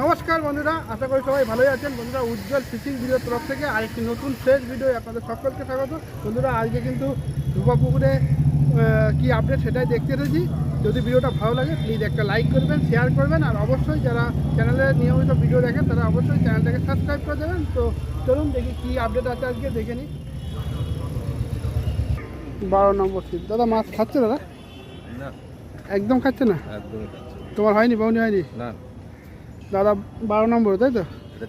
নমস্কার বন্ধুরা আশা করি সবাই ভালোই আছেন। বন্ধুরা উজ্জ্বল ফিশিং ভিডিওর তরফ থেকে আরেকটি নতুন ফ্রেশ ভিডিও আপনাদের সকলকে স্বাগত। বন্ধুরা আজকে কিন্তু ধুপা পুকুরে কি আপডেট সেটাই দেখতে এসেছি। যদি ভিডিওটা ভালো লাগে প্লিজ একটা লাইক করবেন শেয়ার করবেন আর অবশ্যই যারা চ্যানেলে নিয়মিত ভিডিও দেখেন তারা অবশ্যই চ্যানেলটাকে সাবস্ক্রাইব করে দেবেন। তো চলুন দেখি কী আপডেট আছে আজকে দেখে নিই। বারো নম্বর সিট দাদা মাছ খাচ্ছে দাদা? একদম খাচ্ছে না? তোমার হয়নি বউনি হয়নি? না। দাদা বারো নম্বর তাই তো?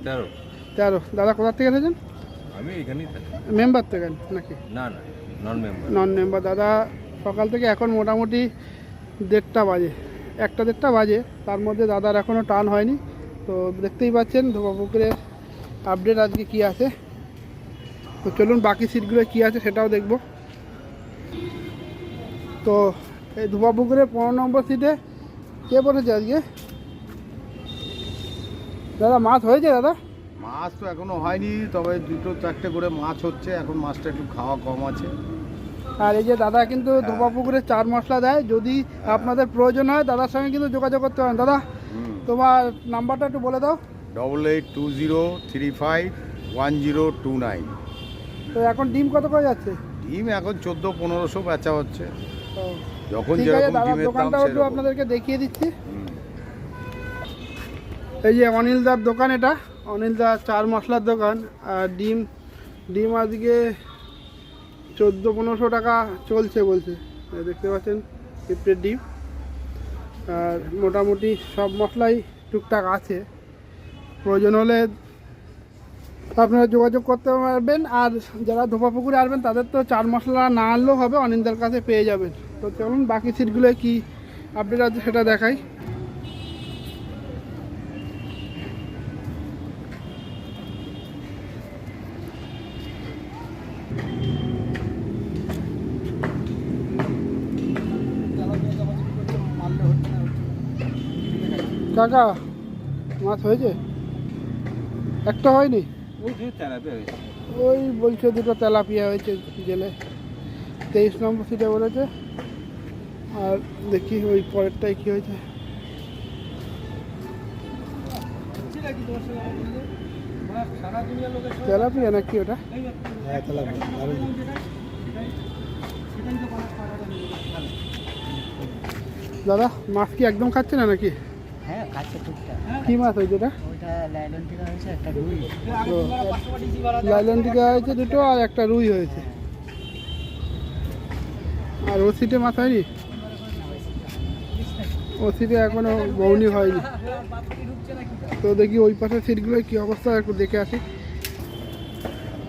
তেরো। তেরো। দাদা কোথার থেকে এসেছেন আমি এখানেই থাকি। মেম্বার থেকে নাকি? না না নন মেম্বার নন মেম্বার দাদা সকাল থেকে এখন মোটামুটি দেড়টা বাজে। একটা দেড়টা বাজে। তার মধ্যে দাদার এখনও টান হয়নি। তো দেখতেই পাচ্ছেন ধোপা পুকুরে আপডেট আজকে কি আছে। তো চলুন বাকি সিটগুলো কি আছে সেটাও দেখব। তো এই ধোপা পুকুরে পনেরো নম্বর সিটে কে বসেছে আজকে? দাদা মাছ হয়েছে দাদা? মাছ তো এখনও হয়নি তবে দুটো চারটে করে মাছ হচ্ছে এখন মাছটা একটু খাওয়া কম আছে। আর এই যে দাদা কিন্তু ধোপা পুকুরে চার মশলা দেয় যদি আপনাদের প্রয়োজন হয় দাদার সঙ্গে কিন্তু যোগাযোগ করতে পারেন। দাদা তোমার নাম্বারটা একটু বলে দাও। Double eight two zero three five one zero two nine তো এখন ডিম কত করে যাচ্ছে? ডিম এখন চোদ্দ পনেরোশো বেচা হচ্ছে। যখন যেরকম ডিমের দাম আপনাদেরকে দেখিয়ে দিচ্ছি। এই যে অনিলদার দোকান এটা। অনিলদার চার মশলার দোকান। আর ডিম ডিম আজকে চোদ্দ পনেরোশো টাকা চলছে বলছে। দেখতে পাচ্ছেন পিঁপড়ের ডিম। আর মোটামুটি সব মশলাই টুকটাক আছে। প্রয়োজন হলে আপনারা যোগাযোগ করতে পারবেন। আর যারা ধোপা পুকুরে আসবেন, তাদের তো চার মশলা না আনলেও হবে অনিন্দার কাছে পেয়ে যাবেন। তো চলুন বাকি সিটগুলো কি আপডেট আছে সেটা দেখাই। কাকা মাছ হয়েছে? একটা হয়নি? ওই বলছে দুটো তেলাপিয়া হয়েছে জেলে। তেইশ নম্বর সিটে বলেছে। আর দেখি ওই পরেরটাই কি হয়েছে। তেলাপিয়া নাকি ওটা? দাদা মাছ কি একদম খাচ্ছে না নাকি? হ্যাঁ কাছে টুকটাক। কি মাছ হয়েছে এটা? হয়েছে একটা রুই। লাইলন হয়েছে দুটো আর একটা রুই হয়েছে। আর ও সিটে মাছ হয়নি? ও সিটে এখনও বৌনি হয়নি। তো দেখি ওই পাশের সিটগুলোর কী অবস্থা একটু দেখে আসি।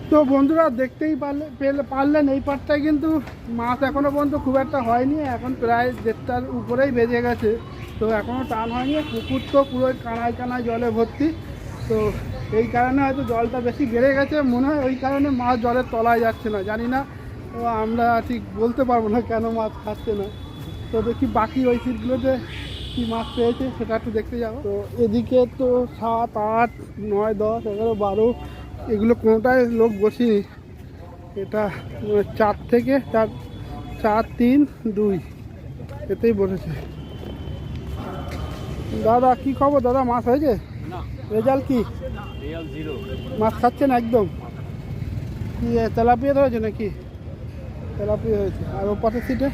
তো বন্ধুরা দেখতেই পারলে পেলে পারলেন। এই পাটটায় কিন্তু মাছ এখনও পর্যন্ত খুব একটা হয়নি। এখন প্রায় দেড়টার উপরেই বেজে গেছে। তো এখনও টান হয়নি, পুকুর তো পুরো কানায় কানায় জলে ভর্তি। তো এই কারণে হয়তো জলটা বেশি বেড়ে গেছে, মনে হয় ওই কারণে মাছ জলের তলায় যাচ্ছে না, জানি না। তো আমরা ঠিক বলতে পারব না কেন মাছ খাচ্ছে না। তো দেখি বাকি ওই সিটগুলোতে কি মাছ পেয়েছে, সেটা একটু দেখতে যাব। তো এদিকে তো সাত, আট, নয়, দশ, এগারো, বারো, এগুলো কোনোটাই লোক বসিনি। এটা মানে চার থেকে চার চার, তিন, দুই, এতেই বসেছে। দাদা কি খবর দাদা? মাছ হয়েছে? রেজাল্ট কি? মাছ খাচ্ছেন একদম? কি তেলাপিয়া ধরেছে নাকি? তেলাপিয়া হয়েছে। আর ও পাশের সিটে?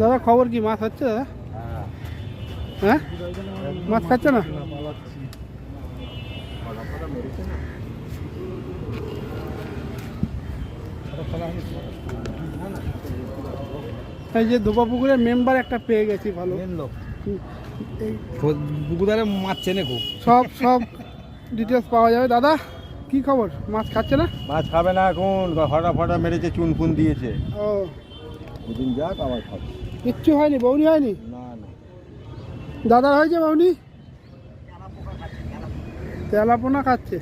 দাদা খবর কি? মাছ হচ্ছে দাদা? হ্যাঁ? মাছ খাচ্ছে না? এই যে ধোপা পুকুরের মেম্বার একটা পেয়ে গেছি ভালো। হুম, পুকুরে মাছ চেনে খুব। সব সব ডিটেলস পাওয়া যাবে। দাদা কি খবর? মাছ খাচ্ছে না? মাছ খাবে না এখন। হটা ফটা মেরেছে চুন ফুন দিয়েছে। ও। দুদিন যাক আবার খাবে। কিচ্ছু হয়নি বৌনি হয়নি? না না। দাদা হয়েছে বৌনি? তেলাপোনা খাচ্ছে।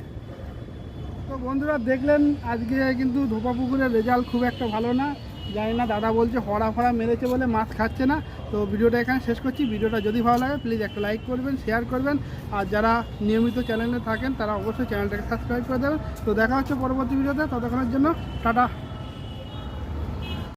তো বন্ধুরা দেখলেন, আজকে কিন্তু ধোপা পুকুরের রেজাল্ট খুব একটা ভালো না। জানি না, দাদা বলছে হরা ফরা মেরেছে বলে মাছ খাচ্ছে না। তো ভিডিওটা এখানে শেষ করছি। ভিডিওটা যদি ভালো লাগে প্লিজ একটা লাইক করবেন শেয়ার করবেন। আর যারা নিয়মিত চ্যানেলে থাকেন, তারা অবশ্যই চ্যানেলটাকে সাবস্ক্রাইব করে দেবেন। তো দেখা হচ্ছে পরবর্তী ভিডিওতে। ততক্ষণের জন্য টাটা।